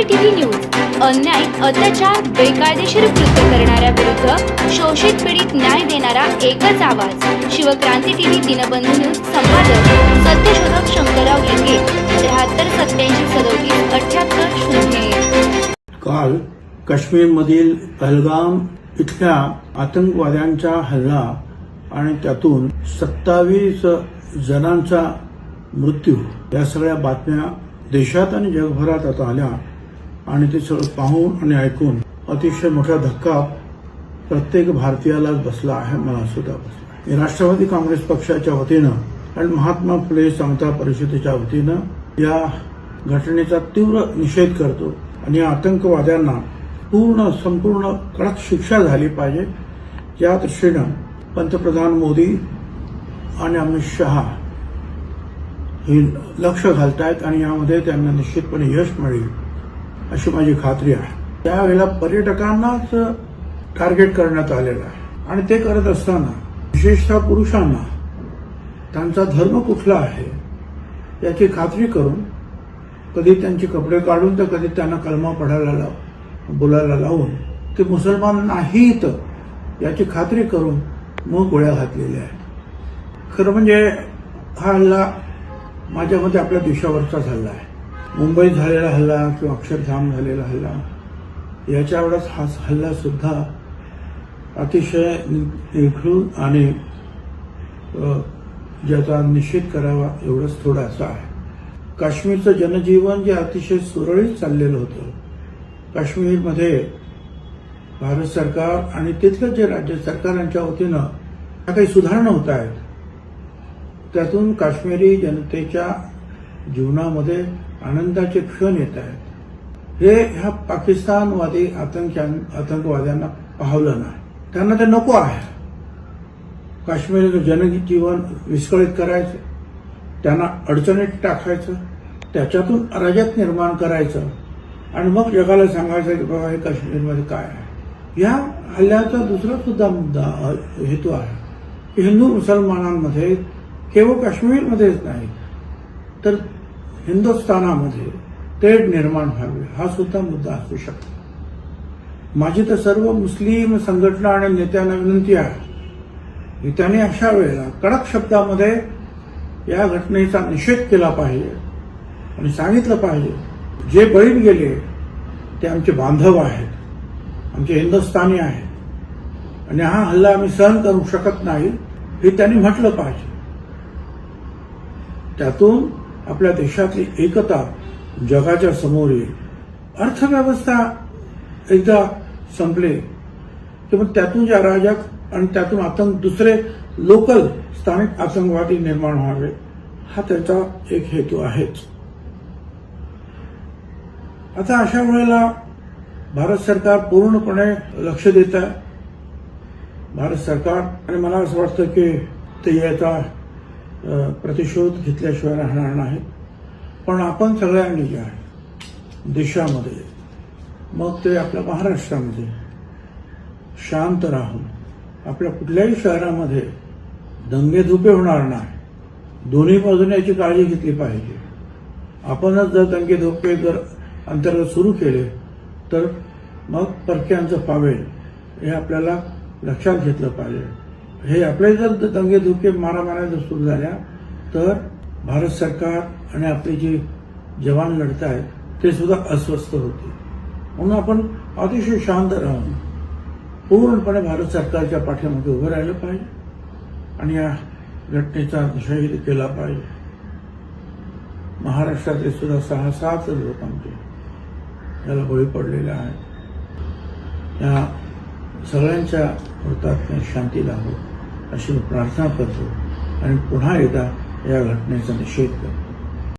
क्रांती TV news अन्याय अत्याचार बेकायदेशीर कृत्य करणाऱ्या विरुद्ध शोषित पीडित न्याय देणारा एकच आवाज. शिवक्रांती टीव्ही दिनबंधू न्यूज संपादक सत्यशोधक शंकरराव लिंगे त्र्याहत्तर सत्याऐंशी सदोतीस अठ्याहत्तर शून्य काल काश्मीरमधील पहलगाम इथल्या आतंकवाद्यांचा हल्ला आणि त्यातून सत्तावीस जणांचा मृत्यू. या सगळ्या बातम्या देशात आणि जगभरात आता आल्या. आणि ते सगळं पाहून आणि ऐकून अतिशय मोठा धक्का प्रत्येक भारतीयाला बसला आहे मला सुद्धा बसला राष्ट्रवादी काँग्रेस पक्षाच्या वतीनं आणि महात्मा फुले समता परिषदेच्या वतीनं या घटनेचा तीव्र निषेध करतो आणि या आतंकवाद्यांना पूर्ण संपूर्ण कडक शिक्षा झाली पाहिजे. या दृष्टीनं पंतप्रधान मोदी आणि अमित शहा हे लक्ष घालतायत आणि यामध्ये त्यांना निश्चितपणे यश मिळेल. अशी माझी खात्री आहे. त्यावेळेला पर्यटकांनाच टार्गेट करण्यात आलेलं आहे. आणि ते करत असताना विशेषतः पुरुषांना त्यांचा धर्म कुठला आहे याची खात्री करून कधी त्यांचे कपडे काढून तर कधी त्यांना कलमा पडायला लाव बोलायला लावून ते मुसलमान नाहीत याची खात्री करून मग गोळ्या घातलेल्या आहेत. खरं म्हणजे हा हल्ला माझ्या मते आपल्या देशावरचाच हल्ला आहे. मुंबईत झालेला हल्ला किंवा अक्षरधाम झालेला हल्ला याच्या एवढाच हा हल्ला सुद्धा अतिशय निखळून आणि ज्याचा निषेध करावा एवढंच थोडासा आहे. काश्मीरचं जनजीवन जे अतिशय सुरळीत चाललेलं होतं काश्मीरमध्ये भारत सरकार आणि तिथलं जे राज्य सरकारांच्या वतीनं त्या काही सुधारणा होत आहेत त्यातून काश्मीरी जनतेच्या जीवनामध्ये आनंदाचे क्षण येत आहेत. हे ह्या पाकिस्तानवादी आतंक्यां आतंकवाद्यांना पाहवलं नाही. त्यांना ते नको आहे. काश्मीरचं जनजीवन विस्कळीत करायचं. त्यांना अडचणीत टाकायचं. त्याच्यातून अराजक निर्माण करायचं. आणि मग जगाला सांगायचं की बाबा हे काश्मीरमध्ये काय आहे? या हल्ल्याचा दुसरा सुद्धा मुद्दा हेतू आहे की हिंदू मुसलमानांमध्ये केवळ काश्मीरमध्येच नाही तर हिंदुस्थानामध्ये तेढ निर्माण व्हावे हा सुद्धा मुद्दा असू शकतो. माझी तर सर्व मुस्लिम संघटना आणि नेत्यांना विनंती आहे की त्यांनी अशा वेळेला कडक शब्दामध्ये या घटनेचा निषेध केला पाहिजे आणि सांगितलं पाहिजे जे बळी गेले ते आमचे बांधव आहेत आमचे हिंदुस्थानी आहेत. आणि हा हल्ला आम्ही सहन करू शकत नाही हे त्यांनी म्हटलं पाहिजे. त्यातून आपल्या देशातली एकता जगाच्या समोर येईल. अर्थव्यवस्था एकदा संपले की मग त्यातून जे अराजक आणि त्यातून आतंक दुसरे लोकल स्थानिक आतंकवादी निर्माण व्हावे हा त्याचा एक हेतू आहेच. आता अशा वेळेला भारत सरकार पूर्णपणे लक्ष देत आहे. भारत सरकार आणि मला असं वाटतं की ते याचा प्रतिशोध घेतल्याशिवाय राहणार नाही पण आपण सगळ्यांनी जे आहे देशामध्ये मग ते आपल्या महाराष्ट्रामध्ये शांत राहून आपल्या कुठल्याही शहरामध्ये दंगेधुपे होणार नाही. दोन्ही बाजूने याची काळजी घेतली पाहिजे. आपणच जर दंगेधुपे जर अंतर्गत सुरू केले तर मग परक्यांचं पावेल हे आपल्याला लक्षात घेतलं पाहिजे. हे आपले जर दंगेधुके मारामाऱ्या जर सुरू झाल्या तर भारत सरकार आणि आपले जे जवान लढत आहेत ते सुद्धा अस्वस्थ होते म्हणून आपण अतिशय शांत राहून पूर्णपणे भारत सरकारच्या पाठीमागे उभं राहिलं पाहिजे आणि या घटनेचा निषेध केला पाहिजे. महाराष्ट्रातले सुद्धा सहा सात लोक आमचे याला बळी पडलेले आहेत. या सगळ्यांच्या हुतात्म्य शांती लाभो. अशी मी प्रार्थना करतो आणि पुन्हा एकदा या घटनेचा निषेध करतो.